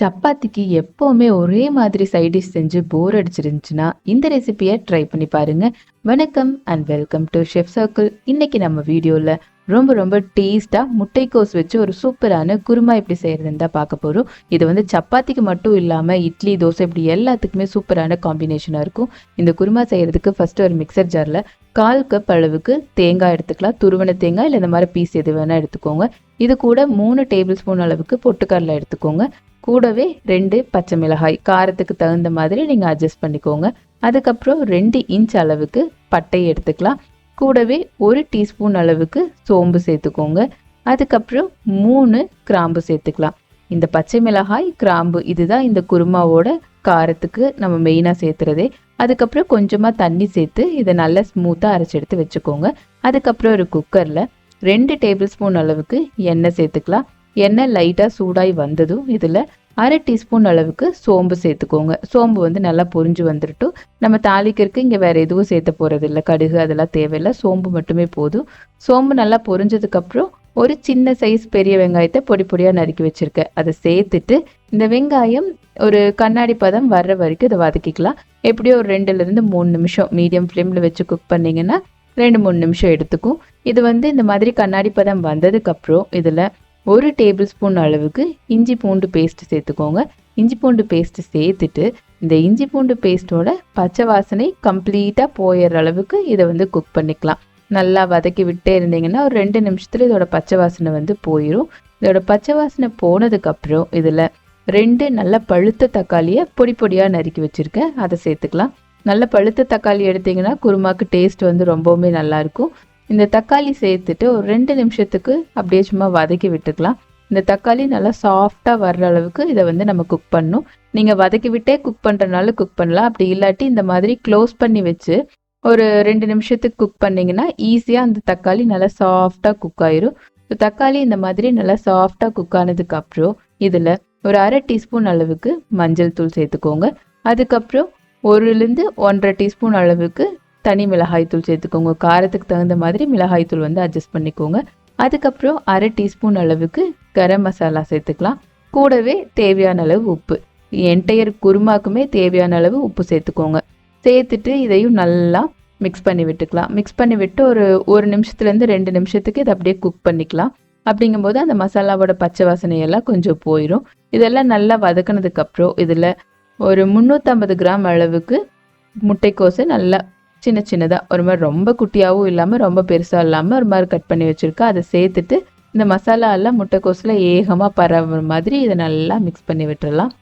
சப்பாத்திக்கு எப்போவுமே ஒரே மாதிரி சைடிஷ் செஞ்சு போர் அடிச்சிருந்துச்சுன்னா இந்த ரெசிபியை ட்ரை பண்ணி பாருங்க. வணக்கம் and welcome to Chef Circle இன்னைக்கு நம்ம வீடியோவில் ரொம்ப ரொம்ப டேஸ்ட்டாக முட்டைக்கோஸ் வச்சு ஒரு சூப்பரான குருமா எப்படி செய்யறதுன்னு தான் பார்க்க போகிறோம் இது வந்து சப்பாத்திக்கு மட்டும் இல்லாமல் இட்லி தோசை இப்படி எல்லாத்துக்குமே சூப்பரான காம்பினேஷனாக இருக்கும். இந்த குருமா செய்யறதுக்கு ஃபர்ஸ்ட் ஒரு மிக்சர் ஜாரில் கால் கப் அளவுக்கு தேங்காய் எடுத்துக்கலாம். துருவன தேங்காய் இல்லை இந்த மாதிரி பீஸ் எது வேணால் எடுத்துக்கோங்க. இது கூட மூணு டேபிள் ஸ்பூன் அளவுக்கு பொட்டுக்கடலை எடுத்துக்கோங்க. கூடவே ரெண்டு பச்சை மிளகாய் காரத்துக்கு தகுந்த மாதிரி நீங்கள் அட்ஜஸ்ட் பண்ணிக்கோங்க. அதுக்கப்புறம் ரெண்டு இன்ச் அளவுக்கு பட்டை எடுத்துக்கலாம். கூடவே ஒரு டீஸ்பூன் அளவுக்கு சோம்பு சேர்த்துக்கோங்க. அதுக்கப்புறம் மூணு கிராம்பு சேர்த்துக்கலாம். இந்த பச்சை மிளகாய் கிராம்பு இதுதான் இந்த குருமாவோட காரத்துக்கு நம்ம மெயினாக சேர்த்துறதே. அதுக்கப்புறம் கொஞ்சமாக தண்ணி சேர்த்து இதை நல்லா ஸ்மூத்தாக அரைச்சி எடுத்து வச்சுக்கோங்க. அதுக்கப்புறம் ஒரு குக்கரில் ரெண்டு டேபிள் ஸ்பூன் அளவுக்கு எண்ணெய் சேர்த்துக்கலாம். எண்ணெய் லைட்டாக சூடாகி வந்ததும் இதில் அரை டீஸ்பூன் அளவுக்கு சோம்பு சேர்த்துக்கோங்க. சோம்பு வந்து நல்லா பொரிஞ்சு வந்துட்டு நம்ம தாளிக்கிறதுக்கு இங்கே வேறு எதுவும் சேர்த்த போகிறது இல்லை கடுகு அதெல்லாம் தேவையில்லை. சோம்பு மட்டுமே போதும். சோம்பு நல்லா பொரிஞ்சதுக்கப்புறம் ஒரு சின்ன சைஸ் பெரிய வெங்காயத்தை பொடி பொடியாக நறுக்கி வச்சுருக்கேன். அதை சேர்த்துட்டு இந்த வெங்காயம் ஒரு கண்ணாடி பதம் வர்ற வரைக்கும் இதை வதக்கிக்கலாம். எப்படியோ ஒரு ரெண்டுலேருந்து மூணு நிமிஷம் மீடியம் ஃப்ளேமில் வச்சு குக் பண்ணிங்கன்னா ரெண்டு மூணு நிமிஷம் எடுத்துக்கும். இது வந்து இந்த மாதிரி கண்ணாடி பதம் வந்ததுக்கப்புறம் இதில் ஒரு டேபிள் ஸ்பூன் அளவுக்கு இஞ்சி பூண்டு பேஸ்ட் சேர்த்துக்கோங்க. இஞ்சி பூண்டு பேஸ்ட் சேர்த்துட்டு இந்த இஞ்சி பூண்டு பேஸ்ட்டோட பச்சை வாசனை கம்ப்ளீட்டாக போயிடுற அளவுக்கு இதை வந்து குக் பண்ணிக்கலாம். நல்லா வதக்கி விட்டே இருந்தீங்கன்னா ஒரு ரெண்டு நிமிஷத்தில் இதோட பச்சை வாசனை வந்து போயிடும் இதோட பச்சை வாசனை போனதுக்கப்புறம் இதில் ரெண்டு நல்ல பழுத்த தக்காளியை பொடி பொடியாக நறுக்கி வச்சுருக்கேன். அதை சேர்த்துக்கலாம். நல்ல பழுத்த தக்காளி எடுத்திங்கன்னா குருமாக்கு டேஸ்ட் வந்து ரொம்பவுமே நல்லாயிருக்கும் இந்த தக்காளி சேர்த்துட்டு ஒரு ரெண்டு நிமிஷத்துக்கு அப்படியே சும்மா வதக்கி விட்டுக்கலாம். இந்த தக்காளி நல்லா சாஃப்டாக வர்ற அளவுக்கு இதை வந்து நம்ம குக் பண்ணும் நீங்கள் வதக்கி விட்டே குக் பண்ணுறனால குக் பண்ணலாம். அப்படி இல்லாட்டி இந்த மாதிரி க்ளோஸ் பண்ணி வச்சு ஒரு ரெண்டு நிமிஷத்துக்கு குக் பண்ணிங்கன்னா ஈஸியாக அந்த தக்காளி நல்லா சாஃப்டாக குக் ஆயிரும். ஸோ தக்காளி இந்த மாதிரி நல்லா சாஃப்டாக குக் ஆனதுக்கப்புறம் இதில் ஒரு அரை டீஸ்பூன் அளவுக்கு மஞ்சள் தூள் சேர்த்துக்கோங்க. அதுக்கப்புறம் ஒருலேருந்து ஒன்றரை டீஸ்பூன் அளவுக்கு தனி மிளகாய்த்தூள் சேர்த்துக்கோங்க. காரத்துக்கு தகுந்த மாதிரி மிளகாய்த்தூள் வந்து அட்ஜஸ்ட் பண்ணிக்கோங்க. அதுக்கப்புறம் அரை டீஸ்பூன் அளவுக்கு கரம் மசாலா சேர்த்துக்கலாம். கூடவே தேவையான அளவு உப்பு. என்டையர் குருமாக்குமே தேவையான அளவு உப்பு சேர்த்துக்கோங்க. சேர்த்துட்டு இதையும் நல்லா மிக்ஸ் பண்ணி விட்டுக்கலாம். மிக்ஸ் பண்ணி விட்டு ஒரு ஒரு நிமிஷத்துலேருந்து ரெண்டு நிமிஷத்துக்கு இதை அப்படியே குக் பண்ணிக்கலாம். அப்படிங்கும்போது அந்த மசாலாவோட பச்சை வாசனையெல்லாம் கொஞ்சம் போயிடும் இதெல்லாம் நல்லா வதக்கினதுக்கப்புறம் இதில் ஒரு முந்நூற்றம்பது கிராம் அளவுக்கு முட்டைக்கோசை நல்லா சின்ன சின்னதாக ஒரு மாதிரி ரொம்ப குட்டியாகவும் இல்லாமல் ரொம்ப பெருசாக இல்லாமல் ஒரு மாதிரி கட் பண்ணி வச்சுருக்கேன் அதை சேர்த்துட்டு இந்த மசாலா எல்லாம் முட்டைக்கோஸில் ஏகமாக பரவுற மாதிரி இதை நல்லா மிக்ஸ் பண்ணி விட்டுறலாம்.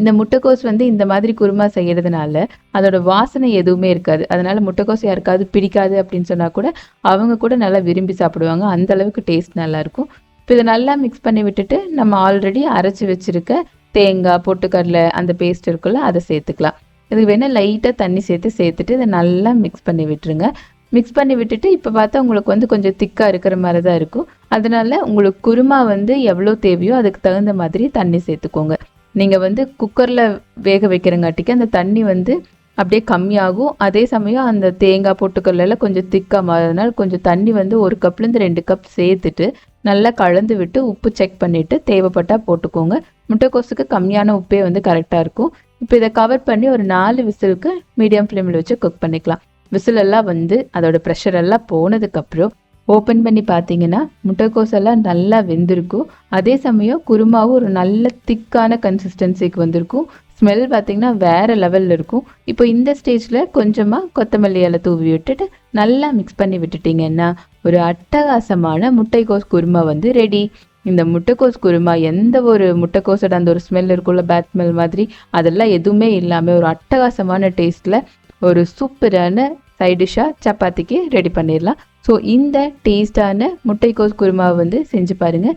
இந்த முட்டைக்கோஸ் வந்து இந்த மாதிரி குருமா செய்கிறதுனால அதோட வாசனை எதுவுமே இருக்காது. அதனால் முட்டைக்கோஸ் யாருக்காவது பிடிக்காது அப்படின்னு சொன்னால் கூட அவங்க கூட நல்லா விரும்பி சாப்பிடுவாங்க. அந்த அளவுக்கு டேஸ்ட் நல்லாயிருக்கும் இப்போ இதை நல்லா மிக்ஸ் பண்ணி விட்டுட்டு நம்ம ஆல்ரெடி அரைச்சி வச்சுருக்க தேங்காய் பொட்டுக்கடலை அந்த பேஸ்ட் இருக்குல்ல அதை சேர்த்துக்கலாம். இதுக்கு வேணால் லைட்டாக தண்ணி சேர்த்து சேர்த்துட்டு இதை நல்லா மிக்ஸ் பண்ணி விட்டுருங்க. மிக்ஸ் பண்ணி விட்டுட்டு இப்போ பார்த்தா உங்களுக்கு வந்து கொஞ்சம் திக்காக இருக்கிற மாதிரி தான் இருக்கும். அதனால உங்களுக்கு குருமா வந்து எவ்வளோ தேவையோ அதுக்கு தகுந்த மாதிரி தண்ணி சேர்த்துக்கோங்க. நீங்கள் வந்து குக்கரில் வேக வைக்கிறங்காட்டிக்கு அந்த தண்ணி வந்து அப்படியே கம்மியாகும். அதே சமயம் அந்த தேங்காய் பொட்டுக்கல்லாம் கொஞ்சம் திக்காக மாறதுனால கொஞ்சம் தண்ணி வந்து ஒரு கப்லேருந்து ரெண்டு கப் சேர்த்துட்டு நல்லா கலந்து விட்டு உப்பு செக் பண்ணிவிட்டு தேவைப்பட்டால் போட்டுக்கோங்க. முட்டைக்கோஸுக்கு கம்மியான உப்பே வந்து கரெக்டாக இருக்கும். இப்போ இதை கவர் பண்ணி ஒரு நாலு விசிலுக்கு மீடியம் ஃப்ளேமில் வச்சு குக் பண்ணிக்கலாம். விசில் எல்லாம் வந்து அதோட ப்ரெஷர் எல்லாம் போனதுக்கப்புறம் ஓப்பன் பண்ணி பார்த்தீங்கன்னா முட்டைக்கோஸ் எல்லாம் நல்லா வெந்திருக்கும். அதே சமயம் குருமாவும் ஒரு நல்ல திக்கான கன்சிஸ்டன்சிக்கு வந்திருக்கும். ஸ்மெல் பார்த்தீங்கன்னா வேறு லெவலில் இருக்கும். இப்போ இந்த ஸ்டேஜில் கொஞ்சமாக கொத்தமல்லி இலை தூவி விட்டுட்டு நல்லா மிக்ஸ் பண்ணி விட்டுட்டிங்கன்னா ஒரு அட்டகாசமான முட்டைக்கோஸ் குருமா வந்து ரெடி இந்த முட்டைக்கோஸ் குருமா எந்த ஒரு முட்டைக்கோஸோட அந்த ஒரு ஸ்மெல் இருக்குள்ள பேட் ஸ்மெல் மாதிரி அதெல்லாம் எதுவுமே இல்லாமல் ஒரு அட்டகாசமான டேஸ்ட்டில் ஒரு சூப்பரான சைட் டிஷ்ஷாக சப்பாத்திக்கு ரெடி பண்ணிடலாம். ஸோ இந்த டேஸ்டான முட்டைக்கோஸ் குருமாவை வந்து செஞ்சு பாருங்கள்